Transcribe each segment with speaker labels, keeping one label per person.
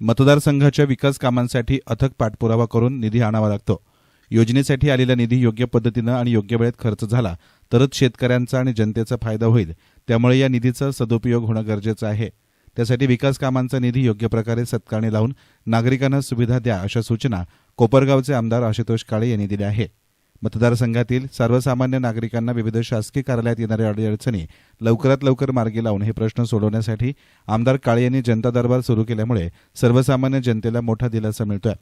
Speaker 1: मतदारसंघाच्या विकास कामांसाठी अथक पाठपुरावा करून निधी आणावा लागतो. योजनेसाठी आलेला निधी योग्य पद्धतीनं आणि योग्य वेळेत खर्च झाला तरच शेतकऱ्यांचा आणि जनतेचा फायदा होईल. त्यामुळे या निधीचा सदुपयोग होणं गरजेचं आहे. त्यासाठी विकास कामांचा निधी योग्य प्रकारे सत्कारणी लावून नागरिकांना सुविधा द्या अशा सूचना कोपरगावचे आमदार आशुतोष काळे यांनी दिल्या आहे मतदारसंघातील सर्वसामान्य नागरिकांना विविध शासकीय कार्यालयात येणाऱ्या अडीअडचणी लवकरात लवकर मार्गी लावून हे प्रश्न सोडवण्यासाठी आमदार काळे यांनी जनता दरबार सुरू केल्यामुळे सर्वसामान्य जनतेला मोठा दिलासा मिळतोय.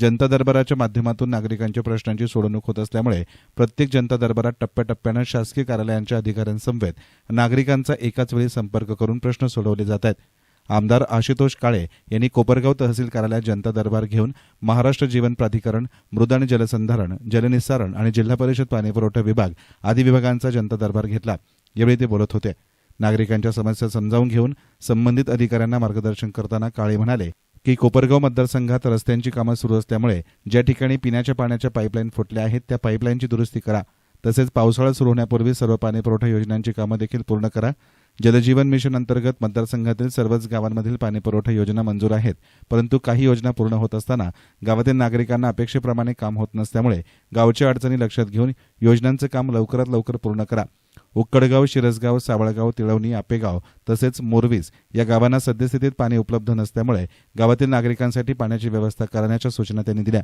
Speaker 1: जनता दरबाराच्या माध्यमातून नागरिकांच्या प्रश्नांची सोडवणूक होत असल्यामुळे प्रत्येक जनता दरबारात टप्प्याटप्प्यानं शासकीय कार्यालयांच्या अधिकाऱ्यांसमवेत नागरिकांचा एकाच वेळी संपर्क करून प्रश्न सोडवले जात आहेत. आमदार आशुतोष काळे यांनी कोपरगाव तहसील कार्यालयात जनता दरबार घेऊन महाराष्ट्र जीवन प्राधिकरण मृद आणि जलसंधारण जलनिस्सारण आणि जिल्हा परिषद पाणीपुरवठा विभाग आदी विभागांचा जनता दरबार घेतला. यावेळी ते बोलत होते. नागरिकांच्या समस्या समजावून घेऊन संबंधित अधिकाऱ्यांना मार्गदर्शन करताना काळे म्हणाले की कोपरगाव मतदारसंघात रस्त्यांची कामं सुरू असल्यामुळे ज्या ठिकाणी पिण्याच्या पाण्याच्या पाईपलाईन फुटल्या आहेत त्या पाईपलाईनची दुरुस्ती करा. तसेच पावसाळा सुरू होण्यापूर्वी सर्व पाणीपुरवठा योजनांची कामं देखील पूर्ण करा. जलजीवन मिशन अंतर्गत मतदारसंघातील सर्वच गावांमधील पाणीपुरवठा योजना मंजूर आहेत. परंतु काही योजना पूर्ण होत असताना गावातील नागरिकांना अपेक्षेप्रमाणे काम होत नसल्यामुळे गावच्या अडचणी लक्षात घेऊन योजनांचं काम लवकरात लवकर पूर्ण करा. उक्कडगाव शिरसगाव सावळगाव तिळवणी आपेगाव तसेच मोरवीस या गावांना सद्यस्थितीत पाणी उपलब्ध नसल्यामुळे गावातील नागरिकांसाठी पाण्याची व्यवस्था करण्याच्या सूचना त्यांनी दिल्या.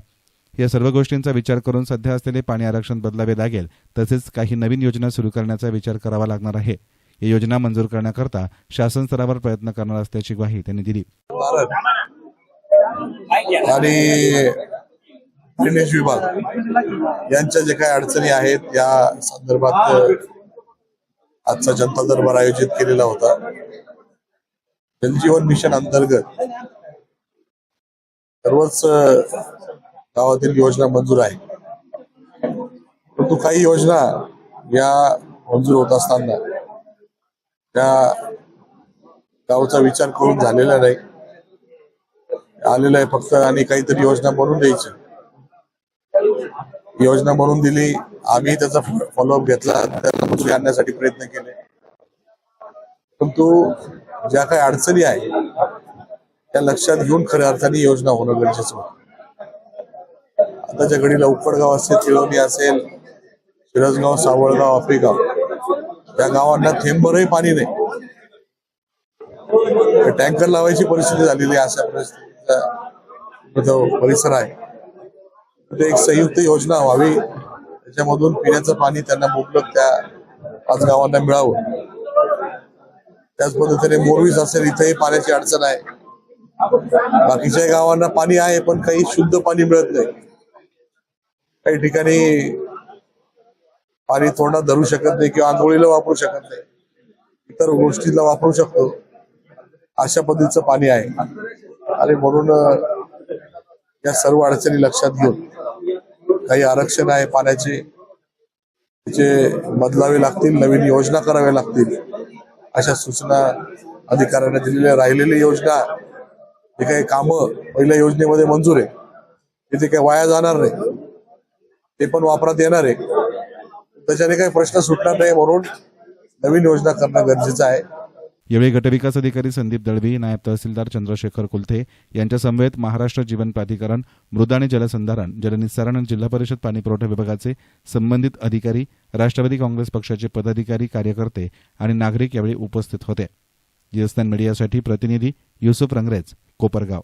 Speaker 1: या सर्व गोष्टींचा विचार करून सध्या असलेले पाणी आरक्षण बदलावे लागेल तसेच काही नवीन योजना सुरू करण्याचा विचार करावा लागणार आहे. या योजना मंजूर करण्याकरता शासन स्तरावर प्रयत्न करणार असल्याची ग्वाही त्यांनी दिली.
Speaker 2: आणि विभाग यांच्या जे काही अडचणी आहेत या संदर्भात आजचा जनता दरबार आयोजित केलेला होता. जलजीवन मिशन अंतर्गत सर्वच गावातील योजना मंजूर आहे. परंतु काही योजना या मंजूर होत असताना त्या गावचा विचार करून झालेला नाही. आलेलं आहे फक्त आणि काहीतरी योजना बनवून द्यायची. योजना बनवून दिली. आम्ही त्याचा फॉलोअप घेतला. त्याला मंजुरी आणण्यासाठी प्रयत्न केले. परंतु ज्या काही अडचणी आहे त्या लक्षात घेऊन खऱ्या अर्थाने योजना होणं गरजेचं होतं. आताच्या घडीला उक्कडगाव असेल तिळवणी असेल शिरसगाव सावळगाव आफ्रिकाव त्या गावांना थेंबरही पाणी नाही. टँकर लावायची परिस्थिती झालेली आहे अशा परिस्थितीचा जो परिसर आहे. ते एक संयुक्त योजना व्हावी त्याच्यामधून पिण्याचं पाणी त्यांना मुबलक त्या पाच गावांना मिळावं. त्याच पद्धतीने मोरवीस असेल इथेही पाण्याची अडचण आहे. बाकीच्या गावांना पाणी आहे पण काही शुद्ध पाणी मिळत नाही. काही ठिकाणी पाणी तोंडात धरू शकत नाही किंवा आंघोळीला वापरू शकत नाही. इतर गोष्टीला वापरू शकतो. अशा पद्धतीचं पाणी आहे. आणि म्हणून या सर्व अडचणी लक्षात घेऊन काही आरक्षण आहे पाण्याचे त्याचे बदलावे लागतील नवीन योजना कराव्या लागतील अशा सूचना अधिकाऱ्यांना दिलेल्या राहिलेली योजना जे काही कामं पहिल्या योजनेमध्ये मंजूर आहे तिथे काही वाया जाणार नाही. ते पण वापरात येणार आहे त्याच्याने काही प्रश्न सुटणार नाही म्हणून नवीन योजना करणं गरजेचं आहे.
Speaker 1: यावेळी गटविकास अधिकारी संदीप दळवी नायब तहसीलदार चंद्रशेखर कुलथे यांच्या समवेत महाराष्ट्र जीवन प्राधिकरण मृद आणि जलसंधारण जलनिस्सारण आणि जिल्हा परिषद पाणी पुरवठा विभागाचे संबंधित अधिकारी राष्ट्रवादी काँग्रेस पक्षाचे पदाधिकारी कार्यकर्ते आणि नागरिक यावेळी उपस्थित होते. जीएसएन मीडियासाठी प्रतिनिधी युसुफ रंगरेज कोपरगाव.